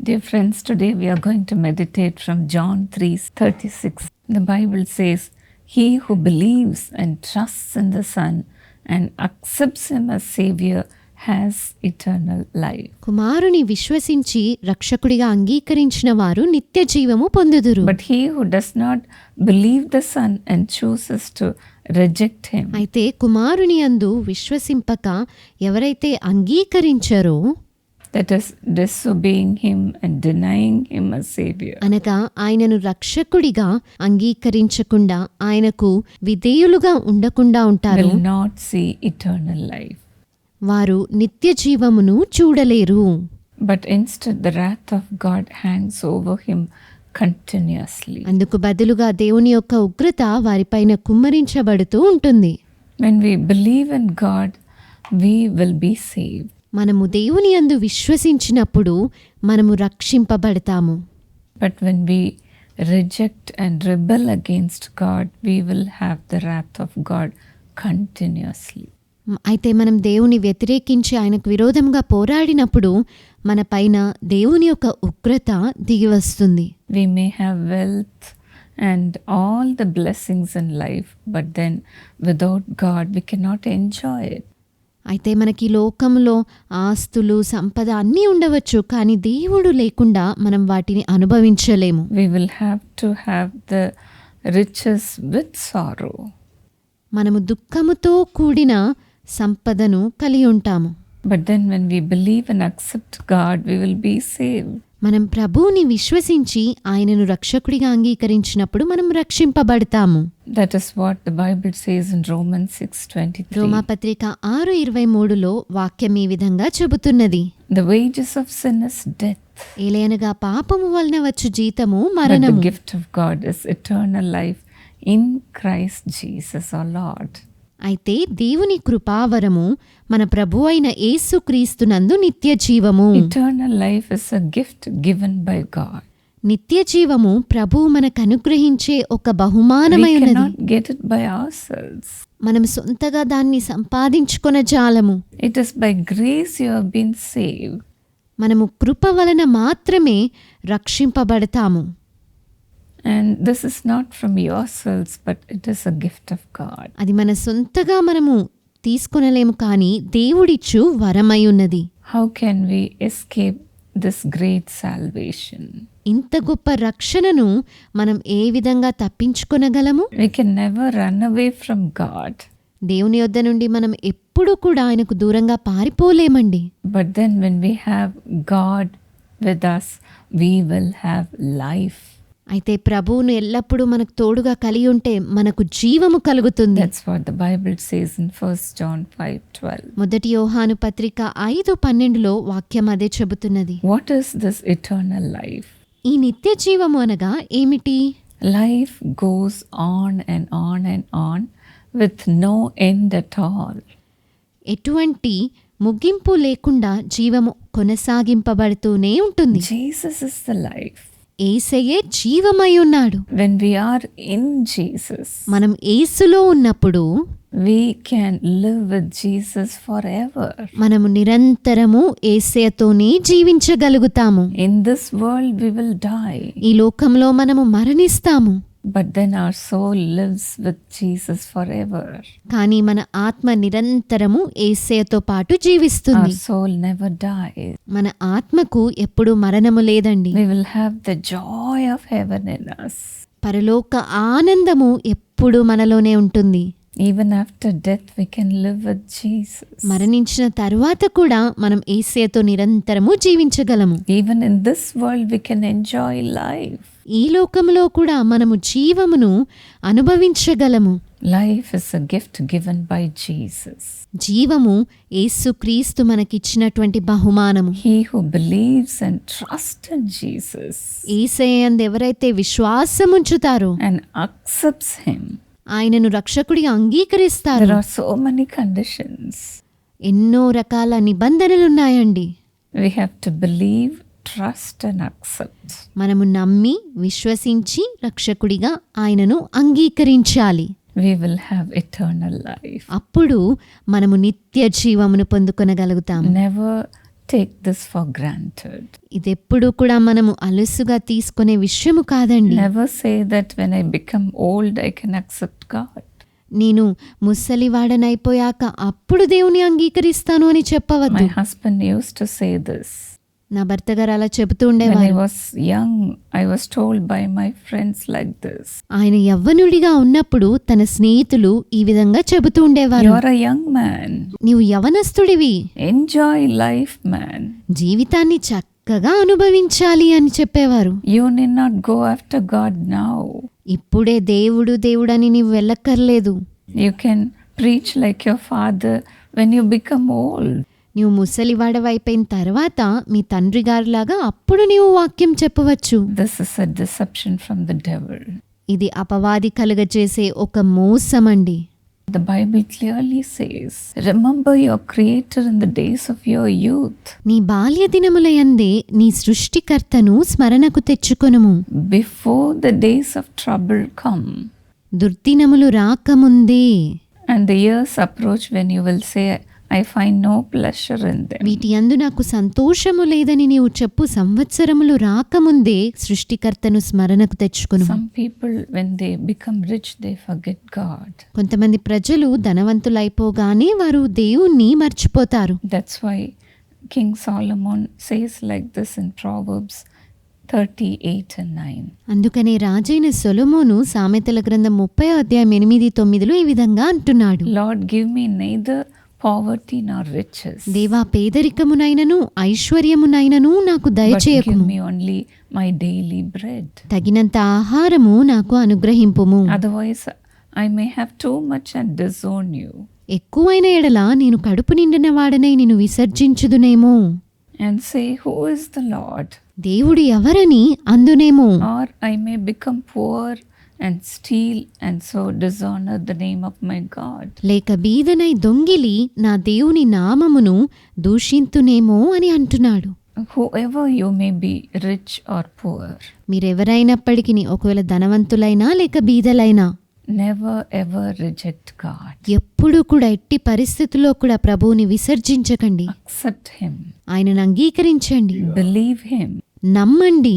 Dear friends, today we are going to meditate from John 3:36. The Bible says, "He who believes and trusts in the Son and accepts him as savior has eternal life." కుమారుని విశ్వసించి రక్షకుడిగా అంగీకరించిన వారు నిత్య జీవము పొందుదురు But he who does not believe the Son and chooses to reject him అయితే కుమారుని అందు విశ్వసింపక ఎవరైతే అంగీకరించరో అనగా ఆయనను రక్షకుడిగా అంగీకరించకుండా ఆయనకు విధేయులుగా ఉండకుండా ఉంటారు. వారు నిత్య జీవమును చూడలేరు. But instead the wrath of God hangs over him continuously అందుకు బదులుగా దేవుని యొక్క ఉగ్రత వారిపైన కుమ్మరించబడుతూ ఉంటుంది. When we believe in God we will be save మనము దేవుని అందు విశ్వసించినప్పుడు మనము రక్షింపబడతాము. But when we reject and rebel against God we will have the wrath of God continuously అయితే మనం దేవుని వ్యతిరేకించి ఆయనకు విరోధంగా పోరాడినప్పుడు మన పైన దేవుని యొక్క ఉగ్రత దిగి వస్తుంది. We may have wealth and all the blessings in life but then without God we cannot enjoy it అయితే మనకి లోకంలో ఆస్తులు సంపద అన్నీ ఉండవచ్చు కానీ దేవుడు లేకుండా మనం వాటిని అనుభవించలేము. Will have to have the riches with sorrow. మనము దుఃఖముతో కూడిన సంపదను కలిగి ఉంటాము. But then when we believe and accept god we will be saved మనం ప్రభువుని విశ్వసించి ఆయనను రక్షకుడిగా అంగీకరించినప్పుడు మనం రక్షింపబడతాము that is what the bible says in romans 6:23 రోమాపత్రిక ఆరు ఇరవై మూడులో వాక్యం ఈ విధంగా చెబుతున్నది the wages of sin is death ఏలైనగా పాపము వలన వచ్చు జీతము but the మరణము gift of god is eternal life in christ jesus our lord అయితే దేవుని కృపావరము మన ప్రభు అయిన యేసుక్రీస్తునందు నిత్య జీవము life is a gift given by God. నిత్య జీవము ప్రభువు మనకు అనుగ్రహించే ఒక We బహుమానమై ఉన్నది cannot get it by ourselves. మనం సొంతగా దాన్ని సంపాదించుకొన జాలము It is by grace you have been saved. మనము కృప వలన మాత్రమే రక్షింపబడతాము And this is not from yourselves, but it is a gift of God. అది మన సొంతగా మనము తీసుకొనలేము కానీ దేవుడిచ్చు వరమై ఉన్నది How can we escape this great salvation? ఇంత గొప్ప రక్షణను మనం ఏ విధంగా తప్పించుకొనగలము We can never run away from God. దేవుని యొద్ద నుండి మనం ఎప్పుడూ కూడా ఆయనకు దూరంగా పారిపోలేమండి But then, when we have God with us, we will have life. అయితే ప్రభువును ఎల్లప్పుడూ మనకు తోడుగా కలిగి ఉంటే మనకు జీవము కలుగుతుంది Bible says in 1 John 5:12. మొదటి యోహాను పత్రిక ఐదు పన్నెండులో వాక్యం అదే చెబుతున్నది What is this eternal life? ఈ నిత్య జీవము అనగా ఏమిటి Life goes on and on and on with no end at all. ఎటువంటి ముగింపు లేకుండా జీవము కొనసాగింపబడుతూనే ఉంటుంది Jesus is the life. ఏసయే జీవమై ఉన్నాడు. When we are in Jesus మనం ఏసులో ఉన్నప్పుడు we can live Jesus for ever మనము నిరంతరము ఏసయతోనే జీవించగలుగుతాము. In this world we will die ఈ లోకంలో మనము మరణిస్తాము. but then our soul lives with Jesus forever. కానీ మన ఆత్మ నిరంతరము ఏసయ్యతో పాటు Our జీవిస్తుంది soul never dies. మన ఆత్మకు ఎప్పుడు మరణము లేదండి We will have the joy of heaven in us. పరలోక ఆనందము ఎప్పుడు మనలోనే ఉంటుంది Even after death, we can live with Jesus. మరణించిన తరువాత కూడా మనం ఏసయ్యతో నిరంతరము జీవించగలము Even in this world, we can enjoy life. ఈ లోకంలో కూడా మనము జీవమును అనుభవించగలము. Life is a gift given by Jesus జీవము యేసుక్రీస్తు మనకిచ్చినటువంటి బహుమానము. He who believes and trust in Jesus ఈసయంద ఎవరైతే విశ్వాసం ఉంచుతారో అండ్ అక్సెప్ట్స్ హిమ్ ఆయనను రక్షకుడి అంగీకరిస్తారు. There are so many conditions ఎన్నో రకాల నిబంధనలు ఉన్నాయండి we have to believe trust and accept మనము నమ్మి విశ్వసించి రక్షకుడిగా ఆయనను అంగీకరించాలి. We will have eternal life అప్పుడు మనము నిత్య జీవమును పొందుకొనగలుగుతాం never take this for granted ఇది ఎప్పుడు కూడా మనము అలసుగా తీసుకునే విషయము కాదండి. Never say that when I become old I can accept God నేను ముసలి వాడనైపోయాక అప్పుడు దేవుని అంగీకరిస్తాను అని చెప్పవద్దు. Husband use to say this నా భర్త గారు అలా చెబుతూ ఉండేవారు. ఆయన యవ్వనుడిగా ఉన్నప్పుడు తన స్నేహితులు ఈ విధంగా చెబుతూ ఉండేవారు. యంగ్ మ్యాన్ నీవు యవనస్తుడివి. ఎంజాయ్ లైఫ్ మ్యాన్ జీవితాన్ని చక్కగా అనుభవించాలి అని చెప్పేవారు. You need not go after God now ఇప్పుడే దేవుడు దేవుడు అని నీవు వెళ్ళక్కర్లేదు. You can preach like your father when you become old నీవు ముసలివాడవైపోయిన తర్వాత మీ తండ్రి గారిలాగా అప్పుడు నీవు వాక్యం చెప్పవచ్చు. ఇది అపవాది కలుగజేసే ఒక మోసం అండి the Bible says remember your creator in the days of your youth నీ బాల్య దినములయందే నీ సృష్టికర్తను స్మరణకు తెచ్చుకొనుము. Before the days of trouble come దుర్దినములు రాకముందే and the years approach when you say I find no pleasure వీటి అందు నాకు సంతోషము లేదని నీవు చెప్పు సంవత్సరములు రాకముందే సృష్టికర్తను స్మరణకు తెచ్చుకును. Some people when they become rich they forget God కొంతమంది ప్రజలు ధనవంతులైపోగానే వారు దేవుణ్ణి మర్చిపోతారు. That's why king Solomon says like this in Proverbs అందుకనే రాజైన సొలమోను సామెతల గ్రంథం ముప్పై అధ్యాయం ఎనిమిది తొమ్మిదిలో ఈ విధంగా అంటున్నాడు. Lord give me neither poverty nor riches దేవా పేదరికమునైనను ఐశ్వర్యమునైనను నాకు దయచేయకు me only my daily bread తగినంత ఆహారము నాకు అనుగ్రహింపుము. Otherwise I may have too much and disown you ఎక్కువైన ఎడల నేను కడుపు నిండిన వాడనై నేను విసర్జించుదునేమో. And say who is the Lord దేవుడు ఎవరని అందునేమో. Or I may become poor and steal and so dishonor the name of my God. లేక బీదనై దొంగిలి నా దేవుని నామమును దూషింతునేమో అని అంటున్నాడు Whoever you may be, rich or poor, మీరెవరైనప్పటికీ ఒకవేళ ధనవంతులైనా లేక బీదలైనా never ever reject God. ఎప్పుడు కూడా ఎట్టి పరిస్థితుల్లో కూడా ప్రభువుని విసర్జించకండి Accept Him, ఆయనను అంగీకరించండి believe Him, నమ్మండి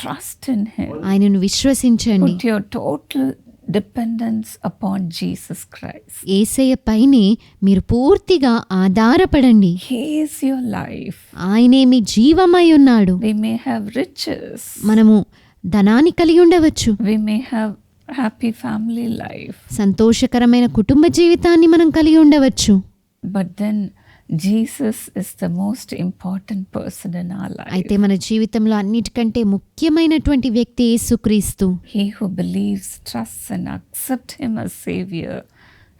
ట్రస్ట్ ఇన్ ఆయనను విశ్వసించండి. Your total dependence upon Jesus Christ ఏసయ్య పైనే మీరు పూర్తిగా ఆధారపడండి. హేస్ యువర్ లైఫ్ ఆయనే మీ జీవమై ఉన్నాడు. వి మే హావ్ రిచెస్ మనము ధనాన్ని కలిగి ఉండవచ్చు. We may have happy family life సంతోషకరమైన కుటుంబ జీవితాన్ని మనం కలిగి ఉండవచ్చు. But then Jesus is the most important person in our life. అయితే మన జీవితంలో అన్నిటికంటే ముఖ్యమైనటువంటి వ్యక్తి యేసుక్రీస్తు He who believes, trusts, and accepts Him as Savior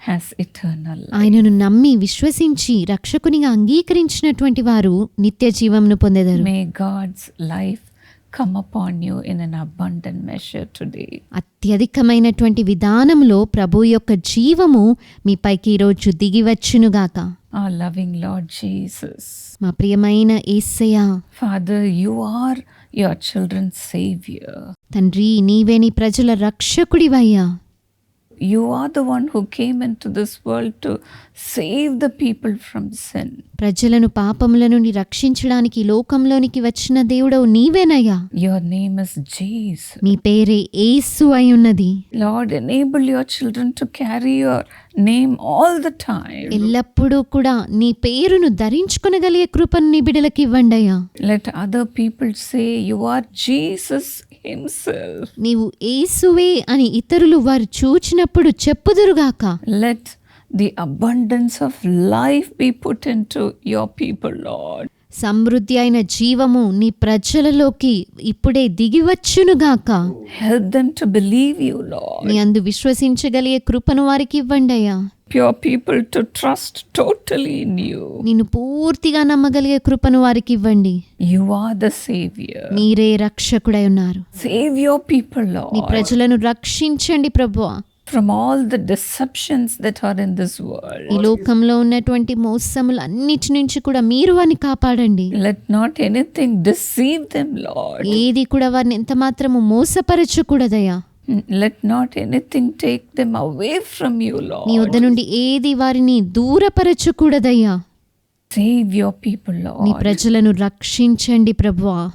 has eternal life. ఆయనను నమ్మి విశ్వసించి రక్షకునిగా అంగీకరించినటువంటి వారు నిత్య జీవంను పొందెదరు May God's life come upon you in an abundant measure today. అత్యధికమైనటువంటి విధానంలో ప్రభు యొక్క జీవము మీపైకి ఈరోజు దిగివచ్చునుగాక Our loving Lord Jesus. మా ప్రియమైన ఏసయ్య Father, you are your children's Savior. తండ్రి నీవే నీ ప్రజల రక్షకుడివయ్యా ప్రజలను పాపముల నుండి రక్షించడానికి ఈ లోకంలోనికి వచ్చిన దేవుడవు నీవేనయ్యా Your name is Jesus. మీ పేరే ఏసు అయి ఉన్నది Lord, enable your children to carry your name all the time. ఎల్లప్పుడూ కూడా నీ పేరును ధరించుకొనగలిగే కృపను నీ బిడలకి ఇవ్వండి అయ్యా Let other people say, You are Jesus Himself. నీవు ఏసువే అని ఇతరులు వారు చూచినప్పుడు చెప్పుదురుగాక Let the abundance of life be put into your people, Lord. సమృద్ధి అయిన జీవము నీ ప్రజలలోకి ఇప్పుడే దిగివచ్చునుగాక Help them to believe you, Lord. నీ అందు విశ్వసించగలిగే కృపను వారికి ఇవ్వండి అయ్యా Your people to trust totally in you. నిన్ను పూర్తిగా నమ్మగలిగే కృపను వారికి ఇవ్వండి You are the Savior. మీరే రక్షకుడై ఉన్నారు Save your people, నీ Lord, ప్రజలను రక్షించండి ప్రభువా from all the deceptions that are in this world. ఈ లోకంలో ఉన్నటువంటి మోసములు అన్నిటి నుంచి కూడా మీరు వారిని కాపాడండి Let not anything deceive them, Lord. ఏది కూడా వారిని ఎంత మాత్రము మోసపరచకూడదయ్యా Let not anything take them away from you Lord నీ వద్ద నుండి ఏది వారిని దూరపరచకూడదయ్యా? సేవ్ యువర్ పీపుల్ లార్డ్ నీ ప్రజలను రక్షించండి ప్రభువా.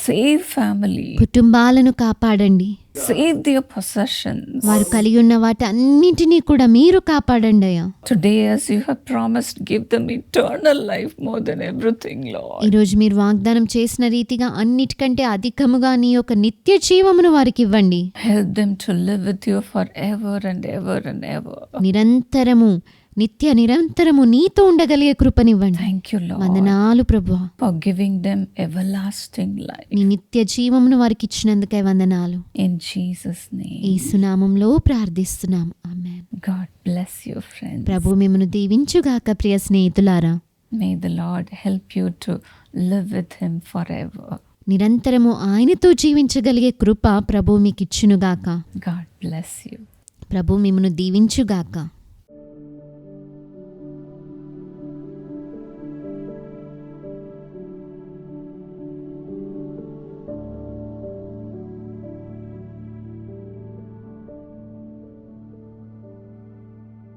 సేవ్ ఫ్యామిలీ కుటుంబాలను కాపాడండి. వారు కలిగి ఉన్న వాటి అన్నింటినీ కూడా మీరు కాపాడండి అయ్యా. Today as you have promised give them eternal life more than everything Lord రోజు మీరు వాగ్దానం చేసిన రీతిగా అన్నిటికంటే అధికముగా నీ యొక్క నిత్య జీవమును వారికి ఇవ్వండి. Help them to live with you for ever and ever and ever నిరంతరము నిత్య నిరంతరము నీతో ఉండగలిగే కృపనివ్వండి you, Lord, వందనాలు ప్రభు for giving them everlasting life. నీ నిత్య జీవమును వారికి ఇచ్చినందుకే వందనాలు In Jesus' name. ఈ సునామంలో ప్రార్థిస్తున్నాం ఆమె God bless you, friends. ప్రభు మిమ్మను దీవించుగాక ప్రియ స్నేహితులారా May the Lord help you to live with Him forever. నిరంతరము ఆయనతో జీవించగలిగే కృప ప్రభు మీకు ఇచ్చునుగాక God bless you. ప్రభు మిమ్మను దీవించుగాక